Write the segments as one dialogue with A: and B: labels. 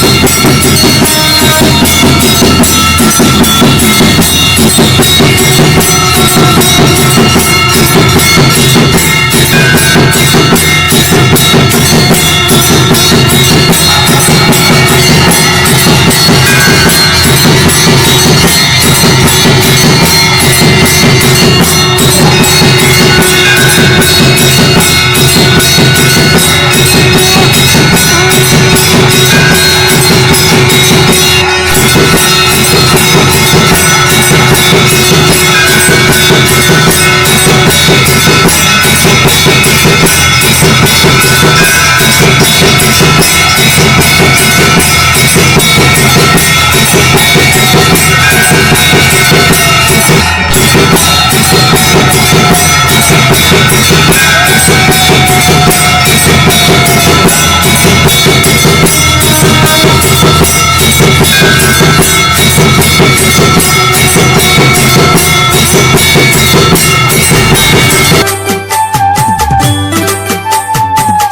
A: Thank you.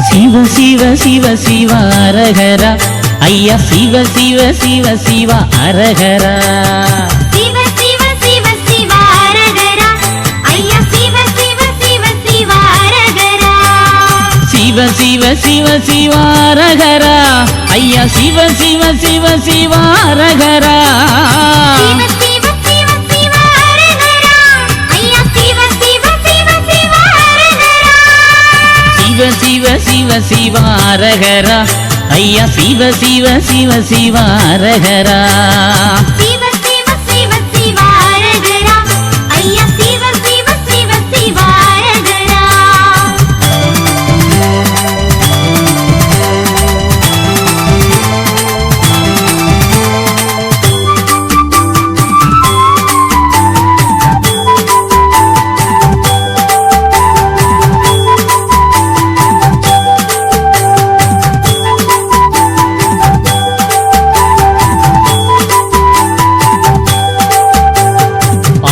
A: Shiva Shiva Shiva Shiva அரகரா.
B: ஐயா சிவ சிவ சிவ சிவ அரகரா.
A: சிவ சிவ சிவ சிவ அரகரா ஐயா சிவ சிவ சிவ சிவ அரகரா
B: சிவ சிவ சிவ சிவ அரகரா ஐயா சிவ சிவ சிவ சிவ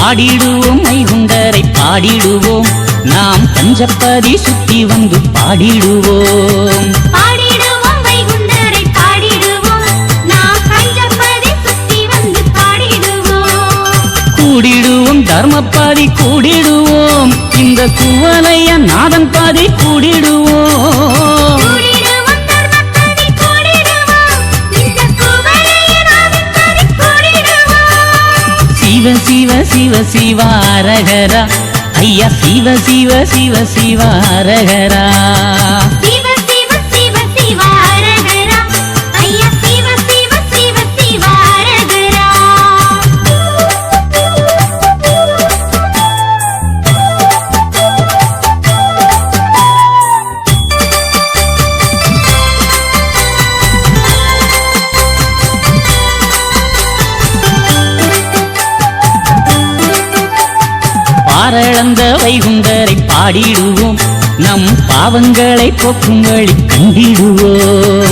A: பாடிடுவோம் மைகுண்டரை பாடிடுவோம். நாம் பஞ்சப்பதி சுத்தி வந்து பாடிடுவோம்.
B: பாடிடுவோம் வைகுண்டரை பாடிடுவோம். நாம் பஞ்சப்பதி சுத்தி வந்து பாடிடுவோம்.
A: கூடிடுவோம் தர்மப்பாதி கூடிடுவோம். இந்த குவலைய நாதன் பாதி கூடிடுவோம். சிவ சிவ சிவ சிவாரகரா. ஐயா சிவ சிவ சிவ
B: சிவாரகரா.
A: பாரளந்த வைகுண்டரை பாடிடுவோம். நம் பாவங்களை போக்கும் வழி கண்டிடுவோம்.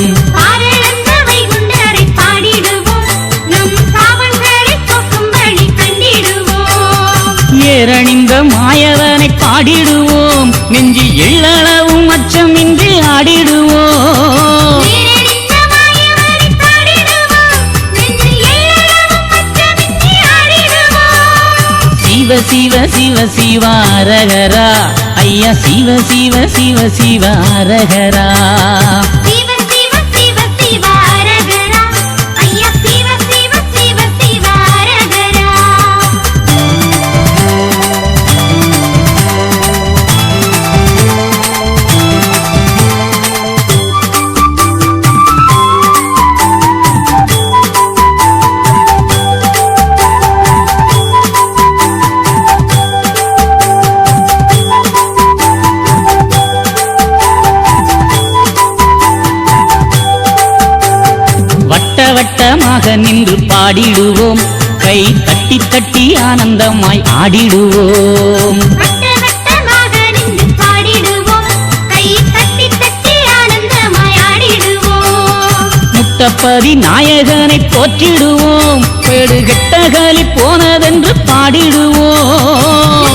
A: சிவ சிவ சிவ சிவ அரகரா. ஐயா சிவ சிவ சிவ சிவ அரகரா. வட்டமாக நின்று பாடிடுவோம். கை தட்டி தட்டி ஆனந்தமாய் ஆடிடுவோம்.
B: வட்ட வட்டமாக நின்று பாடிடுவோம். கை தட்டி தட்டி ஆனந்தமாய் ஆடிடுவோம்.
A: முத்தப்பதி நாயகனை போற்றிடுவோம். பெடுகெட்டகலி போனதென்று பாடிடுவோம்.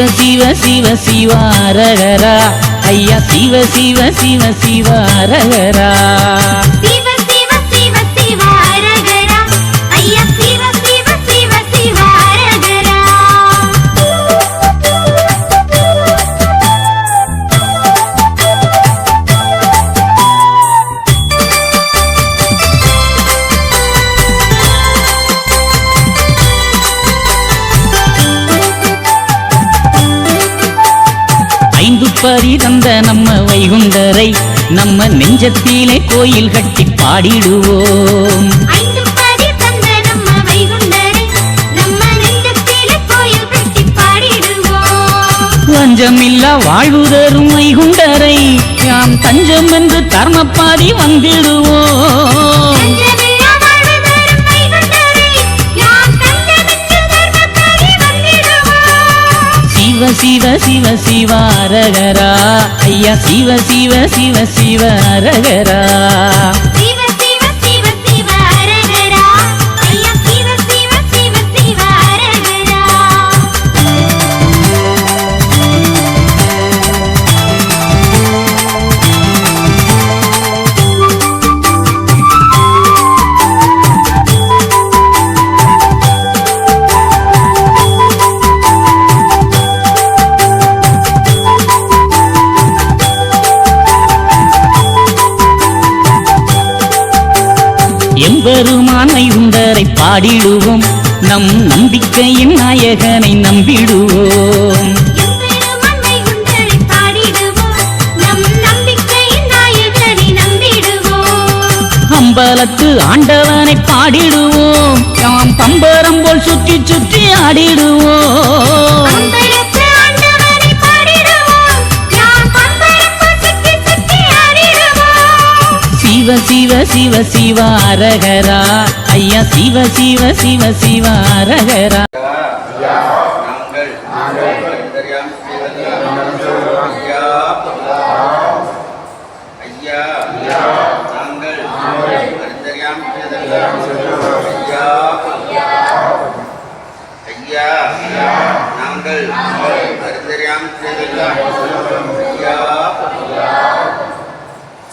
A: சிவ சிவ சிவ சிவ ஐயா சிவ சிவ சிவ சிவாரகரா. பரி தந்த நம்ம வைகுண்டரை நம்ம நெஞ்சத்திலே கோயில் கட்டி பாடிடுவோம். லஞ்சமில்லா வாழ்வு தரும் வைகுண்டரை யாம் தஞ்சம் என்று தர்மப்பாதி வந்திடுவோம். சிவ சிவ சிவ சிவ அரகரா. ஐயா சிவ சிவ சிவ சிவ அரகரா.
B: எம்பெருமான் வைகுண்டரை பாடிடுவோம். நம் நம்பிக்கையின் நாயகனை நம்பிடுவோம்.
A: அம்பலத்து ஆண்டவனை பாடிடுவோம். யாம் பம்பரம் போல் சுற்றி சுற்றி ஆடிடுவோம். சிவ சிவ அரகரா ஐயா சிவ சிவ சிவ சிவ அரகரா
C: நாங்கள் தெரியாம ஐயா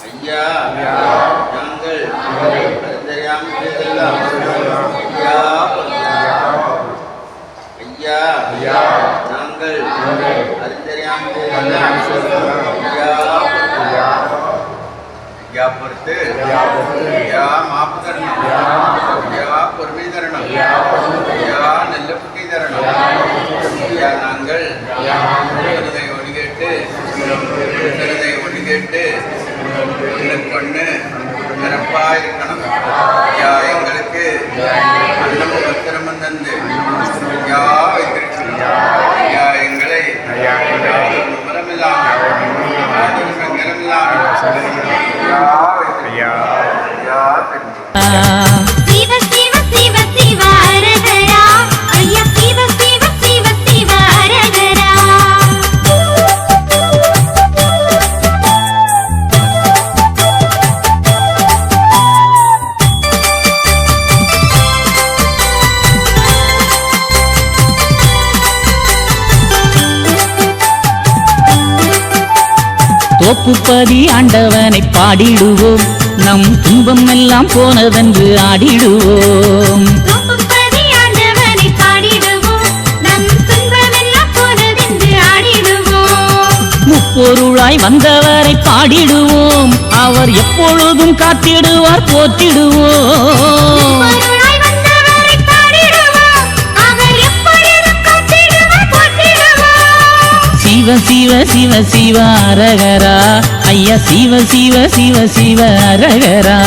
C: ஐயா நாங்கள் தெரியாம ஐயா ஐயா நாங்கள் தெரியாம ஐயா ஐயா நாங்கள் தெரியாம ஐயா ஐயா நாங்கள் அறிந்தறியாமல் ஐயா ஐயா பொறுத்து ஐயா மாப்பு தரணும் ஐயா பொறுமை தரணும் ஐயா நல்ல புத்தி தரணும் ஐயா நாங்கள் சிறதை ஒளி கேட்டு சிறதை ஒளி கேட்டு கொண்டு சிறப்பா இருக்கணும் ஐயா எங்களுக்கு அன்னமும் பத்திரமும் தந்து ஐயா வைத்திருக்கணும் ஐயா எங்களை யாதொரு சங்கரமில்லாமல் ஐயா. வைத்திருக்கணும் ஐயா
A: தோப்புப்பதி ஆண்டவனை பாடிடுவோம். நம் துன்பம் எல்லாம் போனதென்று ஆடிடுவோம்.
B: தோப்புப்பதி ஆண்டவனை பாடிடுவோம். நம் துன்பமெல்லாம் போனதென்று ஆடிடுவோம்.
A: முப்பொருளாய் வந்தவரை பாடிடுவோம். அவர் எப்பொழுதும் காத்திடுவார் போற்றிடுவோம் சிவ சிவ சிவ சிவ அரகரா. ஐயா சிவ சிவ சிவ சிவ அரகரா.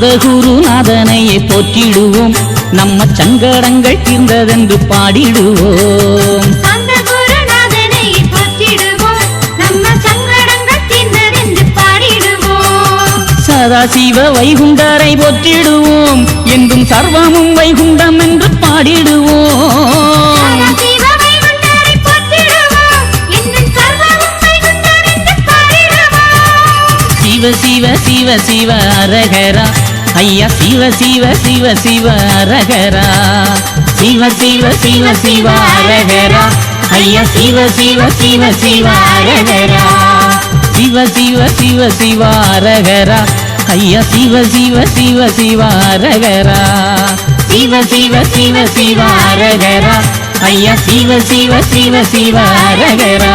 A: சாந்த குருநாதனையே போற்றிடுவோம். நம்ம சங்கடங்கள் தீர்ந்ததென்று பாடிடுவோம்.
B: அந்த குருநாதனை போற்றிடுவோம். நம்ம சங்கடங்கள் தீர்ந்ததென்று பாடிடுவோம்.
A: சதாசிவ வைகுண்டரை போற்றிடுவோம். என்றும்
B: சர்வமும் வைகுண்டம் என்று பாடிடுவோம்.
A: சிவ சிவ சிவ சிவ அரகரா. ஐயா சிவ சிவ சிவ சிவ அரகரா சிவ சிவ சிவ சிவ அரகரா ஐயா சிவ சிவ சிவ சிவ அரகரா சிவ சிவ சிவ சிவ அரகரா ஐயா சிவ சிவ சிவ சிவ அரகரா சிவ சிவ சிவ சிவ அரகரா ஐயா சிவ சிவ சிவ சிவ அரகரா